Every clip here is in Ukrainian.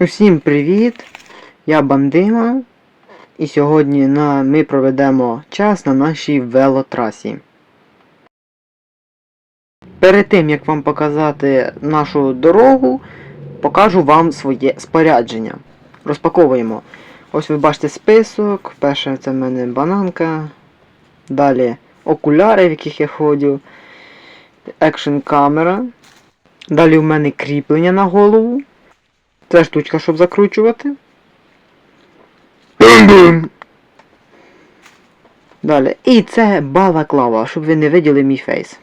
Усім привіт! Я Бандима. І сьогодні на... ми проведемо час на нашій велотрасі. Перед тим як вам показати нашу дорогу, покажу вам своє спорядження. Розпаковуємо. Ось ви бачите список. Перше це в мене бананка. Далі окуляри, в яких я ходю. Екшн камера. Далі в мене кріплення на голову. Це штучка, щоб закручувати. Далі. І це балаклава, щоб ви не виділи мій фейс.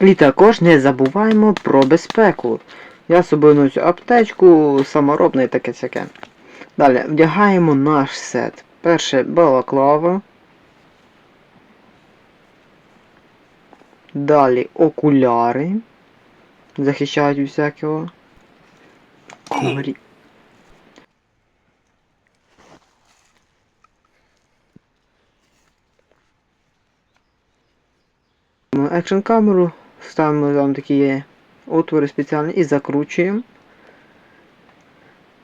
І також не забуваємо про безпеку. Я з собою ношу аптечку, саморобне і таке всяке. Далі вдягаємо наш сет. Перше балаклава. Далі окуляри. Захищають від всякого. Комарі. Екшн камеру, ставимо там такі отвори спеціальні і закручуємо.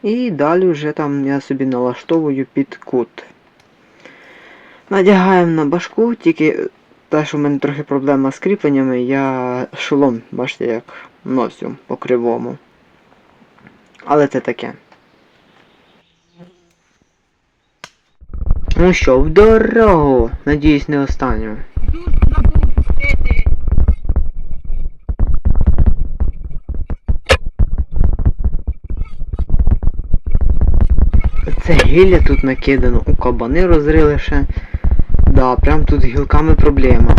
І далі вже там я собі налаштовую під кут. Надягаємо на башку, тільки те, що в мене трохи проблема з кріпленнями, я шолом, бачите, як носю по кривому. Але це таке. Ну що, в дорогу! Надіюсь, не останню. Це гілля тут накидано, у кабани розрили ще. Прям тут з гілками проблема.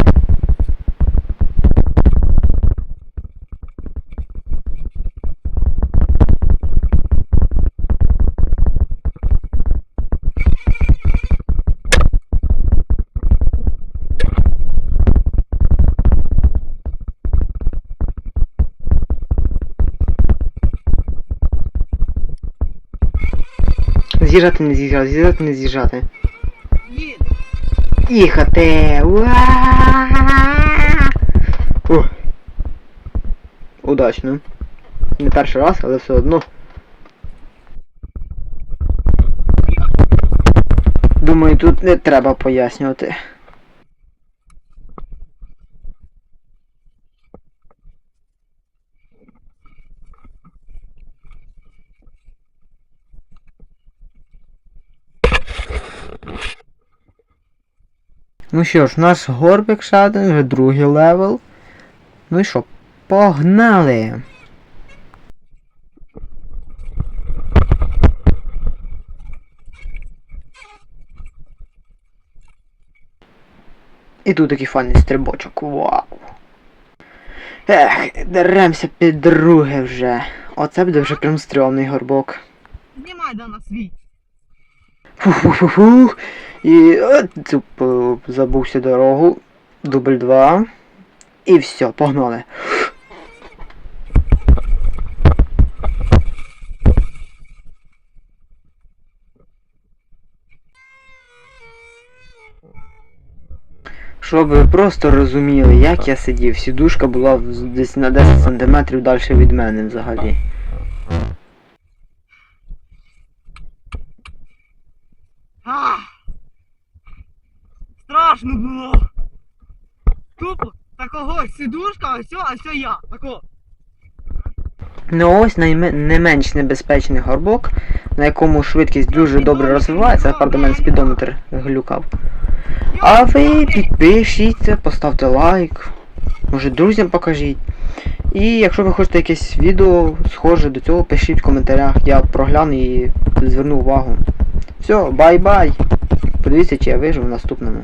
З'їжджати не з'їжджати, з'їжджати не з'їжджати. Їхати! Ух. Удачно. Не перший раз, але все одно. Думаю, тут не треба пояснювати. Ну що ж, наш горбик один, вже другий левел. Ну і що, погнали! І тут такий файний стрибочок, вау! Ех, деремося під друге вже. Оце буде вже прям стрьомний горбок. Знімай до нас свій. Фу-фу-фу-фу. І е, цуп, е, забувся дорогу. Дубль 2. І все, погнали. Щоб ви просто розуміли, як я сидів, сідушка була десь на 10 см далі від мене взагалі. А! Страшно було. Тупо такого сидушка, а все, а все я. Тако. Ну ось не менш небезпечний горбок, на якому швидкість дуже добре розвивається, правда, мене спідометр глюкав. А ви підпишіться, поставте лайк, може друзям покажіть. І якщо ви хочете якесь відео схоже до цього, пишіть в коментарях, я прогляну і зверну увагу. Все, бай-бай! Подивіться, чи я вижив в наступному.